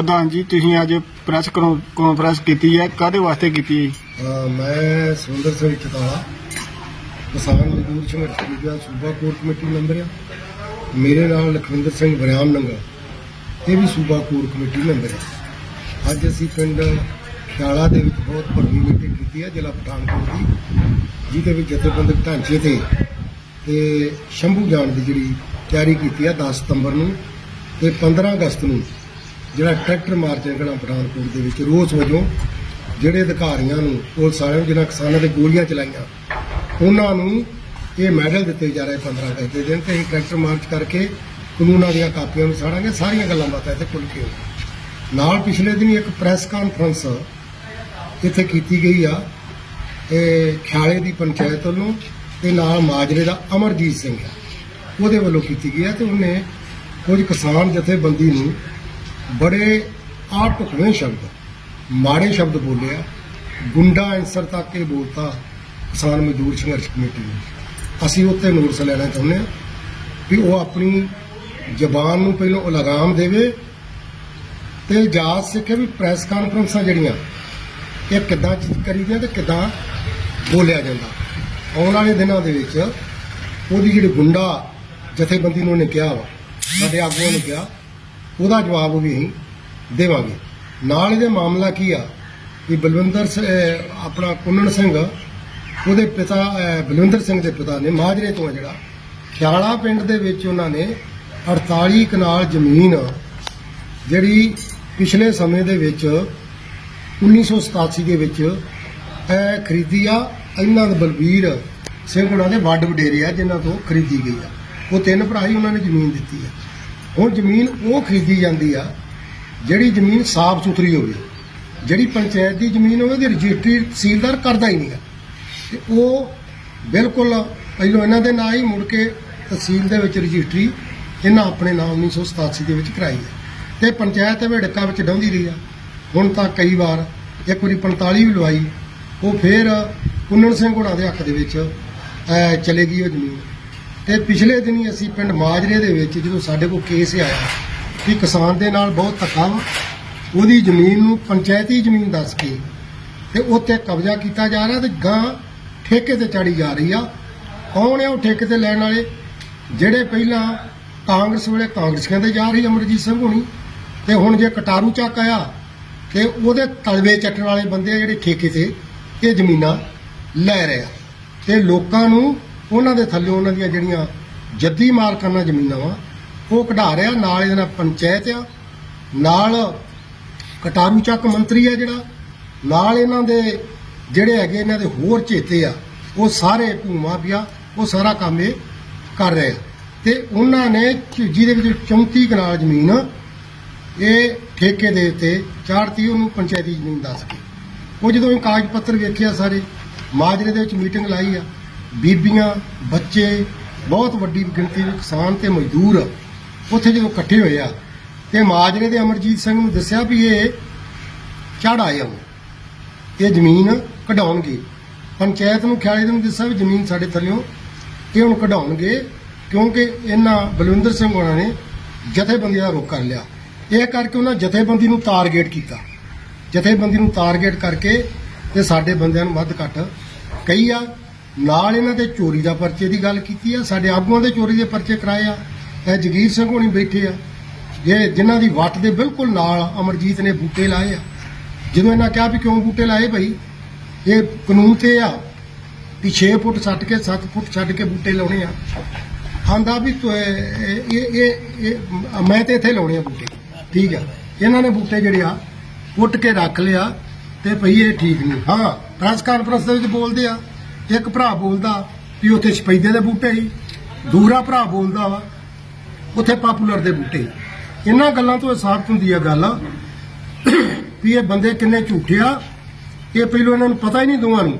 ਪ੍ਰਧਾਨ ਜੀ, ਤੁਸੀਂ ਅੱਜ ਪ੍ਰੈਸ ਕਾਨਫਰੰਸ ਕੀਤੀ ਹੈ। ਕਾਹਦੇ ਵਾਸਤੇ ਕੀਤੀ ਹੈ ਅਹ ਮੈਂ ਸੁੰਦਰ ਸਿੰਘ ਚਤਾਲਾ ਕਿਸਾਨ ਮਜ਼ਦੂਰ ਸੰਘਰਸ਼ ਕਮੇਟੀ ਸੂਬਾ ਕੋਰ ਕਮੇਟੀ ਮੈਂਬਰ ਆ ਮੇਰੇ ਨਾਲ ਲਖਵਿੰਦਰ ਸਿੰਘ ਬਰਿਆਮ ਨੰਗਾ ਇਹ ਵੀ ਸੂਬਾ ਕੋਰ ਕਮੇਟੀ ਮੈਂਬਰ ਆ ਅੱਜ ਅਸੀਂ ਪਿੰਡ ਖਿਆਲਾ ਦੇ ਵਿੱਚ ਬਹੁਤ ਵੱਡੀ ਮੀਟਿੰਗ ਕੀਤੀ ਹੈ, ਜ਼ਿਲ੍ਹਾ ਪਠਾਨਕੋਟ ਦੀ, ਜਿਹਦੇ ਵਿੱਚ ਜਥੇਬੰਦਕ ਢਾਂਚੇ ਤੇ ਤੇ ਸ਼ੰਭੂ ਜਾਣ ਦੀ ਜਿਹੜੀ ਤਿਆਰੀ ਕੀਤੀ ਆ 10 ਸਤੰਬਰ ਨੂੰ ਤੇ 15 ਅਗਸਤ ਨੂੰ ਜਿਹੜਾ ਟਰੈਕਟਰ ਮਾਰਚ ਨਿਕਲਣਾ ਪਠਾਨਕੋਟ ਦੇ ਵਿੱਚ, ਰੋਸ ਵਜੋਂ ਜਿਹੜੇ ਅਧਿਕਾਰੀਆਂ ਨੂੰ, ਪੁਲਿਸ ਵਾਲਿਆਂ ਨੂੰ ਜਿਹਨਾਂ ਕਿਸਾਨਾਂ ਦੇ ਗੋਲੀਆਂ ਚਲਾਈਆਂ, ਉਹਨਾਂ ਨੂੰ ਇਹ ਮੈਡਲ ਦਿੱਤੇ ਜਾ ਰਹੇ 15 ਅਗਸਤ ਦੇ ਦਿਨ ਤੇ ਅਸੀਂ ਟਰੈਕਟਰ ਮਾਰਚ ਕਰਕੇ ਕਾਨੂੰਨਾਂ ਦੀਆਂ ਕਾਪੀਆਂ ਨੂੰ ਸਾੜਾਂਗੇ, ਸਾਰੀਆਂ ਗੱਲਾਂ ਬਾਤਾਂ ਇੱਥੇ ਖੁੱਲ ਕੇ। ਨਾਲ ਪਿਛਲੇ ਦਿਨੀ ਇੱਕ ਪ੍ਰੈਸ ਕਾਨਫਰੰਸ ਇੱਥੇ ਕੀਤੀ ਗਈ ਆ, ਇਹ ਖਿਆਲੇ ਦੀ ਪੰਚਾਇਤ ਵੱਲੋਂ ਤੇ ਨਾਲ ਮਾਜਰੇ ਦਾ ਅਮਰਜੀਤ ਸਿੰਘ ਆ, ਉਹਦੇ ਵੱਲੋਂ ਕੀਤੀ ਗਈ ਆ ਤੇ ਉਹਨੇ ਕੁਝ ਕਿਸਾਨ ਜਥੇਬੰਦੀ ਨੂੰ ਬੜੇ ਆ ਢੁਕਵੇਂ ਸ਼ਬਦ, ਮਾੜੇ ਸ਼ਬਦ ਬੋਲਿਆ, ਗੁੰਡਾ ਐਂਸਰ ਤੱਕ ਇਹ ਬੋਲਤਾ, ਕਿਸਾਨ ਮਜ਼ਦੂਰ ਸੰਘਰਸ਼ ਕਮੇਟੀ ਨੇ। ਅਸੀਂ ਉੱਤੇ ਨੋਟਿਸ ਲੈਣਾ ਚਾਹੁੰਦੇ ਹਾਂ ਵੀ ਉਹ ਆਪਣੀ ਜ਼ਬਾਨ ਨੂੰ ਪਹਿਲਾਂ ਲਗਾਮ ਦੇਵੇ ਤੇ ਜਾਤ ਸਿੱਖੇ ਵੀ ਪ੍ਰੈਸ ਕਾਨਫਰੰਸਾਂ ਜਿਹੜੀਆਂ, ਇਹ ਕਿੱਦਾਂ ਚ- ਕਰੀਦੀਆਂ ਤੇ ਕਿੱਦਾਂ ਬੋਲਿਆ ਜਾਂਦਾ। ਆਉਣ ਵਾਲੇ ਦਿਨਾਂ ਦੇ ਵਿੱਚ ਉਹਦੀ ਜਿਹੜੀ ਗੁੰਡਾ ਜਥੇਬੰਦੀ ਨੂੰ ਉਹਨੇ ਕਿਹਾ ਵਾ, ਸਾਡੇ ਆਗੂਆਂ ਨੇ ਕਿਹਾ ਉਹਦਾ ਜਵਾਬ ਵੀ ਅਸੀਂ ਦੇਵਾਂਗੇ। ਨਾਲ ਇਹਦੇ ਮਾਮਲਾ ਕੀ ਆ ਕਿ ਬਲਵਿੰਦਰ ਸ- ਆਪਣਾ ਕੁੰਨਣ ਸਿੰਘ, ਉਹਦੇ ਪਿਤਾ ਬਲਵਿੰਦਰ ਸਿੰਘ ਦੇ ਪਿਤਾ ਨੇ ਮਾਜਰੇ ਤੋਂ ਆ ਜਿਹੜਾ ਖਿਆਲਾ ਪਿੰਡ ਦੇ ਵਿੱਚ ਉਹਨਾਂ ਨੇ 48 ਕਨਾਲ ਜ਼ਮੀਨ ਜਿਹੜੀ ਪਿਛਲੇ ਸਮੇਂ ਦੇ ਵਿੱਚ 1987 ਦੇ ਵਿੱਚ ਖਰੀਦੀ ਆ। ਇਹਨਾਂ ਦੇ ਬਲਬੀਰ ਸਿੰਘ ਉਹਨਾਂ ਦੇ ਵੱਡ ਵਡੇਰੇ ਆ ਜਿਨ੍ਹਾਂ ਤੋਂ ਖਰੀਦੀ ਗਈ ਆ। ਉਹ ਤਿੰਨ ਭਰਾ ਹੀ ਉਹਨਾਂ ਨੇ ਜ਼ਮੀਨ ਦਿੱਤੀ ਆ। ਹੁਣ ਜ਼ਮੀਨ ਉਹ ਖਰੀਦੀ ਜਾਂਦੀ ਆ, ਜਿਹੜੀ ਜ਼ਮੀਨ ਸਾਫ਼ ਸੁਥਰੀ ਹੋਵੇ, ਜਿਹੜੀ ਪੰਚਾਇਤ ਦੀ ਜ਼ਮੀਨ ਹੋਵੇ, ਉਹਦੀ ਰਜਿਸਟਰੀ ਤਹਿਸੀਲਦਾਰ ਕਰਦਾ ਹੀ ਨਹੀਂਗਾ ਤੇ ਉਹ ਬਿਲਕੁਲ ਪਹਿਲਾਂ ਇਹਨਾਂ ਦੇ ਨਾਂ ਹੀ ਮੁੜ ਕੇ ਤਹਿਸੀਲ ਦੇ ਵਿੱਚ ਰਜਿਸਟਰੀ ਇਹਨਾਂ ਆਪਣੇ ਨਾਮ 1987 ਦੇ ਵਿੱਚ ਕਰਾਈ ਹੈ ਤੇ ਪੰਚਾਇਤ ਵਿੜਕਾ ਵਿੱਚ ਡਾਉਂਦੀ ਰਹੀ ਆ। ਹੁਣ ਤਾਂ ਕਈ ਵਾਰ ਇੱਕ ਵਾਰੀ 45 ਵੀ ਲਵਾਈ, ਉਹ ਫੇਰ ਕੁੰਨਣ ਸਿੰਘ ਹੁਣਾਂ ਦੇ ਹੱਕ ਦੇ ਵਿੱਚ ਚਲੇ ਗਈ ਉਹ ਜ਼ਮੀਨ। ਤੇ ਪਿਛਲੇ ਦਿਨੀ ਅਸੀਂ ਪਿੰਡ ਮਾਜਰੇ ਦੇ ਵਿੱਚ ਜਦੋਂ ਸਾਡੇ ਕੋਲ ਕੇਸ ਆਇਆ ਕਿ ਕਿਸਾਨ ਦੇ ਨਾਲ ਬਹੁਤ ਧੱਕਾ ਵਾ, ਉਹਦੀ ਜ਼ਮੀਨ ਨੂੰ ਪੰਚਾਇਤੀ ਜ਼ਮੀਨ ਦੱਸ ਕੇ ਤੇ ਉੱਤੇ ਕਬਜ਼ਾ ਕੀਤਾ ਜਾ ਰਿਹਾ ਤੇ ਗਾਂ ਠੇਕੇ ਤੇ ਚੜੀ ਜਾ ਰਹੀ ਆ। ਕੌਣ ਆ ਉਹ ਠੇਕੇ ਤੇ ਲੈਣ ਵਾਲੇ? ਜਿਹੜੇ ਪਹਿਲਾਂ ਕਾਂਗਰਸ ਵੇਲੇ ਕਾਂਗਰਸ ਕਹਿੰਦੇ ਜਾ ਰਹੀ ਅਮਰਜੀਤ ਸਿੰਘ ਹੋਣੀ। ਤੇ ਹੁਣ ਜੇ ਕਟਾਰੂ ਚੱਕ ਆਇਆ ਤੇ ਉਹਦੇ ਤਲਵੇ ਚੱਟਣ ਵਾਲੇ ਬੰਦੇ ਆ ਜਿਹੜੇ ਠੇਕੇ ਤੇ ਇਹ ਜ਼ਮੀਨਾਂ ਲੈ ਰਹੇ ਆ। ਤੇ ਲੋਕਾਂ ਨੂੰ ਉਹਨਾਂ ਦੇ ਥੱਲੇ ਉਹਨਾਂ ਦੀਆਂ ਜਿਹੜੀਆਂ ਜੱਦੀ ਮਾਲਕਾਨਾ ਜ਼ਮੀਨਾਂ ਵਾ, ਉਹ ਕਢਾ ਰਿਹਾ ਨਾਲ ਇਹਦੇ ਨਾਲ ਪੰਚਾਇਤ ਆ, ਨਾਲ ਕਟਾਰੂ ਚੱਕ ਮੰਤਰੀ ਆ ਜਿਹੜਾ, ਨਾਲ ਇਹਨਾਂ ਦੇ ਜਿਹੜੇ ਹੈਗੇ ਇਹਨਾਂ ਦੇ ਹੋਰ ਚੇਤੇ ਆ, ਉਹ ਸਾਰੇ ਭੂਮਾ ਪਿਆ, ਉਹ ਸਾਰਾ ਕੰਮ ਇਹ ਕਰ ਰਹੇ ਆ। ਤੇ ਉਹਨਾਂ ਨੇ ਜਿਹਦੇ ਵਿੱਚ 34 ਕਨਾਲ ਜ਼ਮੀਨ, ਇਹ ਠੇਕੇ ਦੇ ਉੱਤੇ ਚਾੜਤੀ, ਉਹਨੂੰ ਪੰਚਾਇਤੀ ਜ਼ਮੀਨ ਦੱਸ ਕੇ। ਉਹ ਜਦੋਂ ਇਹ ਕਾਗਜ਼ ਪੱਤਰ ਵੇਖਿਆ ਸਾਰੇ, ਮਾਜਰੇ ਦੇ ਵਿੱਚ ਮੀਟਿੰਗ ਲਾਈ ਆ ਬੀਬੀਆਂ, ਬੱਚੇ, ਬਹੁਤ ਵੱਡੀ ਗਿਣਤੀ ਵਿੱਚ ਕਿਸਾਨ ਤੇ ਮਜ਼ਦੂਰ ਉੱਥੇ ਜਦੋਂ ਇਕੱਠੇ ਹੋਏ ਆ, ਤੇ ਮਾਜਰੇ ਦੇ ਅਮਰਜੀਤ ਸਿੰਘ ਨੂੰ ਦੱਸਿਆ ਵੀ ਇਹ ਚੜ ਆਏ ਹਨ ਇਹ ਜ਼ਮੀਨ ਕਢਾਉਣਗੇ। ਪੰਚਾਇਤ ਨੂੰ ਖਿਆਲੇ ਨੂੰ ਦੱਸਿਆ ਵੀ ਜ਼ਮੀਨ ਸਾਡੇ ਥੱਲਿਓਂ, ਇਹ ਹੁਣ ਕਢਾਉਣਗੇ ਕਿਉਂਕਿ ਇਹਨਾਂ ਬਲਵਿੰਦਰ ਸਿੰਘ ਹੋਣਾ ਨੇ ਜਥੇਬੰਦੀ ਦਾ ਰੁਖ ਕਰ ਲਿਆ। ਇਹ ਕਰਕੇ ਉਹਨਾਂ ਜਥੇਬੰਦੀ ਨੂੰ ਟਾਰਗੇਟ ਕੀਤਾ। ਜਥੇਬੰਦੀ ਨੂੰ ਟਾਰਗੇਟ ਕਰਕੇ ਤੇ ਸਾਡੇ ਬੰਦਿਆਂ ਨੂੰ ਵੱਧ ਘੱਟ ਕਹੀ ਆ ਨਾਲ ਇਹਨਾਂ ਦੇ ਚੋਰੀ ਦਾ ਪਰਚੇ ਦੀ ਗੱਲ ਕੀਤੀ ਆ, ਸਾਡੇ ਆਗੂਆਂ ਦੇ ਚੋਰੀ ਦੇ ਪਰਚੇ ਕਰਾਏ ਆ। ਇਹ ਜਗੀਰ ਸਿੰਘ ਹੋਣੀ ਬੈਠੇ ਆ। ਜੇ ਜਿਨ੍ਹਾਂ ਦੀ ਵੱਟ ਦੇ ਬਿਲਕੁਲ ਨਾਲ ਅਮਰਜੀਤ ਨੇ ਬੂਟੇ ਲਾਏ ਆ। ਜਦੋਂ ਇਹਨਾਂ ਕਿਹਾ ਵੀ ਕਿਉਂ ਬੂਟੇ ਲਾਏ ਭਾਈ? ਇਹ ਕਾਨੂੰਨ ਤੇ ਆ ਵੀ 6 ਫੁੱਟ ਛੱਡ ਕੇ 7 ਫੁੱਟ ਛੱਡ ਕੇ ਬੂਟੇ ਲਾਉਣੇ ਆ। ਆਂਦਾ ਵੀ ਇਹ, ਇਹ- ਇਹ ਮੈਂ ਤੇ ਇੱਥੇ ਲਾਉਣੇ ਆ ਬੂਟੇ। ਠੀਕ ਆ। ਇਹਨਾਂ ਨੇ ਬੂਟੇ ਜਿਹੜੇ ਆ ਪੁੱਟ ਕੇ ਰੱਖ ਲਿਆ ਤੇ ਭਈ ਇਹ ਠੀਕ ਨਹੀਂ। ਹਾਂ, ਪ੍ਰੈਸ ਕਾਨਫਰੰਸ ਦੇ ਵਿੱਚ ਬੋਲਦੇ ਆ ਇੱਕ ਭਰਾ ਬੋਲਦਾ ਵੀ ਉੱਥੇ ਸਪੈਦੇ ਦੇ ਬੂਟੇ ਸੀ ਦੂਰਾ ਭਰਾ ਬੋਲਦਾ ਵਾ, ਉੱਥੇ ਪਾਪੂਲਰ ਦੇ ਬੂਟੇ ਇਹਨਾਂ ਗੱਲਾਂ ਤੋਂ ਇਹ ਸਾਬਤ ਹੁੰਦੀ ਆ ਗੱਲ ਵੀ ਇਹ ਬੰਦੇ ਕਿੰਨੇ ਝੂਠੇ ਆ, ਇਹ ਪਹਿਲੋਂ ਇਹਨਾਂ ਨੂੰ ਪਤਾ ਹੀ ਨਹੀਂ ਦੋਵਾਂ ਨੂੰ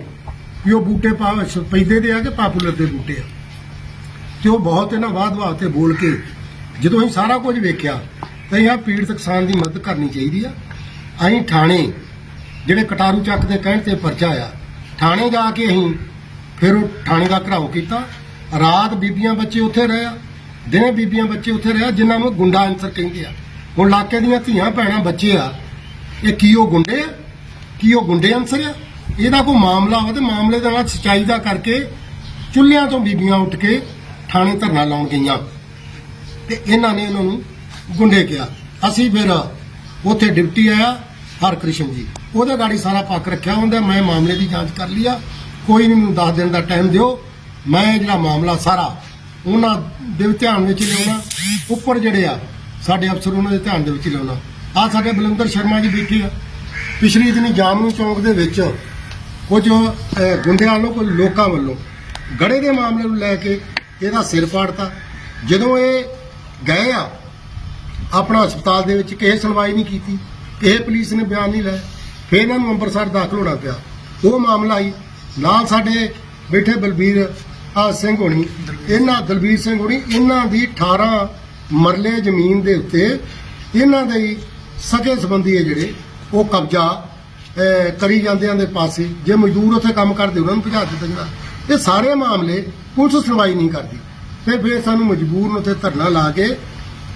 ਵੀ ਉਹ ਬੂਟੇ ਪਾ ਸਪੈਦੇ ਦੇ ਆ ਕਿ ਪਾਪੂਲਰ ਦੇ ਬੂਟੇ ਆ। ਤੇ ਉਹ ਬਹੁਤ ਇਹਨਾਂ ਬਾਅਦ ਬਾਅਦ ਤੇ ਬੋਲ ਕੇ ਜਦੋਂ ਅਸੀਂ ਸਾਰਾ ਕੁਝ ਵੇਖਿਆ, ਤਾਂ ਇਹ ਪੀੜਤ ਕਿਸਾਨ ਦੀ ਮਦਦ ਕਰਨੀ ਚਾਹੀਦੀ ਆ। ਅਸੀਂ ਥਾਣੇ, ਜਿਹੜੇ ਕਟਾਰੂ ਚੱਕ ਦੇ ਕਹਿਣ ਤੇ ਪਰਚਾ ਆ, ਥਾਣੇ ਜਾ ਕੇ ਅਸੀਂ ਫਿਰ ਉਹ ਥਾਣੇ ਦਾ ਘਰਾਓ ਕੀਤਾ। ਰਾਤ ਬੀਬੀਆਂ ਬੱਚੇ ਉੱਥੇ ਰਹੇ ਆ। ਦਿਨੇ ਬੀਬੀਆਂ ਬੱਚੇ ਉੱਥੇ ਰਹੇ ਆ, ਜਿਨ੍ਹਾਂ ਨੂੰ ਗੁੰਡਾ ਅੰਸਰ ਕਹਿੰਦੇ ਆ। ਹੁਣ ਇਲਾਕੇ ਦੀਆਂ ਧੀਆਂ ਭੈਣਾਂ ਬੱਚੇ ਆ ਇਹ ਕੀ ਉਹ ਗੁੰਡੇ ਆ? ਕੀ ਉਹ ਗੁੰਡੇ ਅੰਸਰ ਆ? ਇਹਦਾ ਕੋਈ ਮਾਮਲਾ ਹੋਵੇ ਤੇ ਮਾਮਲੇ ਦੇ ਨਾਲ ਸਚਾਈ ਦਾ ਕਰਕੇ ਚੁੱਲ੍ਹਿਆਂ ਤੋਂ ਬੀਬੀਆਂ ਉੱਠ ਕੇ ਥਾਣੇ ਧਰਨਾ ਲਾਉਣ ਗਈਆਂ। ਤੇ ਇਹਨਾਂ ਨੇ ਇਹਨਾਂ ਨੂੰ ਗੁੰਡੇ ਕਿਹਾ। ਅਸੀਂ ਫਿਰ ਉੱਥੇ ਡਿਪਟੀ ਆਇਆ ਹਰਕ੍ਰਿਸ਼ਨ ਜੀ। ਉਹਦੇ ਗਾੜੀ ਸਾਰਾ ਪੱਕ ਰੱਖਿਆ ਹੁੰਦਾ ਮੈਂ ਮਾਮਲੇ ਦੀ ਜਾਂਚ ਕਰ ਲਿਆ ਕੋਈ ਨਹੀਂ ਮੈਨੂੰ 10 ਦਿਨ ਦਾ ਟਾਈਮ ਦਿਓ। ਮੈਂ ਜਿਹੜਾ ਮਾਮਲਾ ਸਾਰਾ ਉਹਨਾਂ ਦੇ ਧਿਆਨ ਵਿੱਚ ਲਿਆਉਣਾ। ਉੱਪਰ ਜਿਹੜੇ ਆ ਸਾਡੇ ਅਫਸਰ ਉਹਨਾਂ ਦੇ ਧਿਆਨ ਦੇ ਵਿੱਚ ਲਿਆਉਣਾ। ਆ ਸਾਡੇ ਬਲਵਿੰਦਰ ਸ਼ਰਮਾ ਜੀ ਬੈਠੇ ਆ। ਪਿਛਲੀ ਦਿਨੀ ਜਾਮਨੂ ਚੌਂਕ ਦੇ ਵਿੱਚ ਕੁਝ ਅਹ, ਗੁੰਡਿਆਂ ਵੱਲੋਂ ਕੁਝ ਲੋਕਾਂ ਵੱਲੋਂ ਗੜੇ ਦੇ ਮਾਮਲੇ ਨੂੰ ਲੈ ਕੇ ਇਹਦਾ ਸਿਰ ਪਾੜਤਾ। ਜਦੋਂ ਇਹ ਗਏ ਆ ਆਪਣਾ ਹਸਪਤਾਲ ਦੇ ਵਿੱਚ ਕਿਸੇ ਸੁਣਵਾਈ ਨਹੀਂ ਕੀਤੀ ਕਿਸੇ ਪੁਲਿਸ ਨੇ ਬਿਆਨ ਨਹੀਂ ਲਿਆ ਫਿਰ ਇਹਨਾਂ ਨੂੰ ਅੰਮ੍ਰਿਤਸਰ ਦਾਖਲ ਹੋਣਾ ਪਿਆ। ਉਹ ਮਾਮਲਾ ਹੀ ਨਾਲ ਸਾਡੇ ਬੈਠੇ ਬਲਬੀਰ, ਆ ਸਿੰਘ ਹੋਣੀ, ਇਹਨਾਂ ਦਲਬੀਰ ਸਿੰਘ ਹੋਣੀ, ਇਹਨਾਂ ਦੀ 18 ਮਰਲੇ ਜ਼ਮੀਨ ਦੇ ਉੱਤੇ ਇਹਨਾਂ ਦੇ ਹੀ ਸਕੇ ਸੰਬੰਧੀ ਹੈ ਜਿਹੜੇ ਉਹ ਕਬਜ਼ਾ ਕਰੀ ਜਾਂਦਿਆਂ ਦੇ ਪਾਸੇ, ਜੇ ਮਜ਼ਦੂਰ ਉੱਥੇ ਕੰਮ ਕਰਦੇ, ਉਹਨਾਂ ਨੂੰ ਭਜਾ ਦਿੱਤਾ ਜਾਂਦਾ। ਇਹ ਸਾਰੇ ਮਾਮਲੇ ਪੁਲਿਸ ਸੁਣਵਾਈ ਨਹੀਂ ਕਰਦੀ। ਤੇ ਫਿਰ ਸਾਨੂੰ ਮਜਬੂਰ ਨੂੰ ਉੱਥੇ ਧਰਨਾ ਲਾ ਕੇ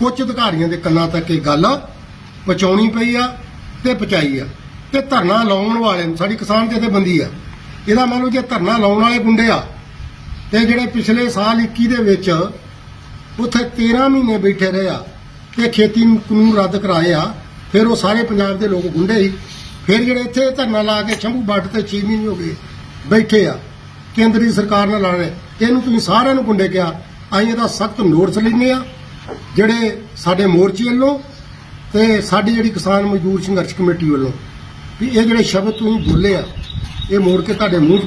ਉੱਚ ਅਧਿਕਾਰੀਆਂ ਦੇ ਕੰਨਾਂ ਤੱਕ ਇਹ ਗੱਲ ਪਹੁੰਚਾਉਣੀ ਪਈ ਆ ਤੇ ਪਹੁੰਚਾਈ ਆ। ਤੇ ਧਰਨਾ ਲਾਉਣ ਵਾਲੇ ਨੂੰ, ਸਾਡੀ ਕਿਸਾਨ ਜਥੇਬੰਦੀ ਆ ਇਹਦਾ ਮੰਨ ਲਓ ਜੇ ਧਰਨਾ ਲਾਉਣ ਵਾਲੇ ਗੁੰਡੇ ਆ, ਤੇ ਜਿਹੜੇ ਪਿਛਲੇ ਸਾਲ 21 ਦੇ ਵਿੱਚ ਉੱਥੇ 13 ਮਹੀਨੇ ਬੈਠੇ ਰਹੇ ਆ, ਤੇ ਖੇਤੀ ਨੂੰ ਕਾਨੂੰਨ ਰੱਦ ਕਰਾਏ ਆ, ਫਿਰ ਉਹ ਸਾਰੇ ਪੰਜਾਬ ਦੇ ਲੋਕ ਗੁੰਡੇ ਸੀ। ਫਿਰ ਜਿਹੜੇ ਇੱਥੇ ਧਰਨਾ ਲਾ ਕੇ ਸ਼ੰਭੂ ਬੱਟ ਤੇ 6 ਮਹੀਨੇ ਹੋ ਗਏ ਬੈਠੇ ਆ, ਕੇਂਦਰੀ ਸਰਕਾਰ ਨਾਲ ਲੜ ਰਹੇ। ਇਹਨੂੰ ਤੁਸੀਂ ਸਾਰਿਆਂ ਨੂੰ ਗੁੰਡੇ ਕਿਹਾ, ਅਸੀਂ ਇਹਦਾ ਸਖਤ ਨੋਟਿਸ ਲੈਂਦੇ ਆ, ਜਿਹੜੇ ਸਾਡੇ ਮੋਰਚੇ ਵੱਲੋਂ ਤੇ ਸਾਡੀ ਜਿਹੜੀ ਕਿਸਾਨ ਮਜ਼ਦੂਰ ਸੰਘਰਸ਼ ਕਮੇਟੀ ਵੱਲੋਂ, ਵੀ ਇਹ ਜਿਹੜੇ ਸ਼ਬਦ ਤੁਸੀਂ ਬੋਲੇ ਆ ਇਹ ਮੋੜ ਕੇ ਤੁਹਾਡੇ ਮੂੰਹ 'ਚ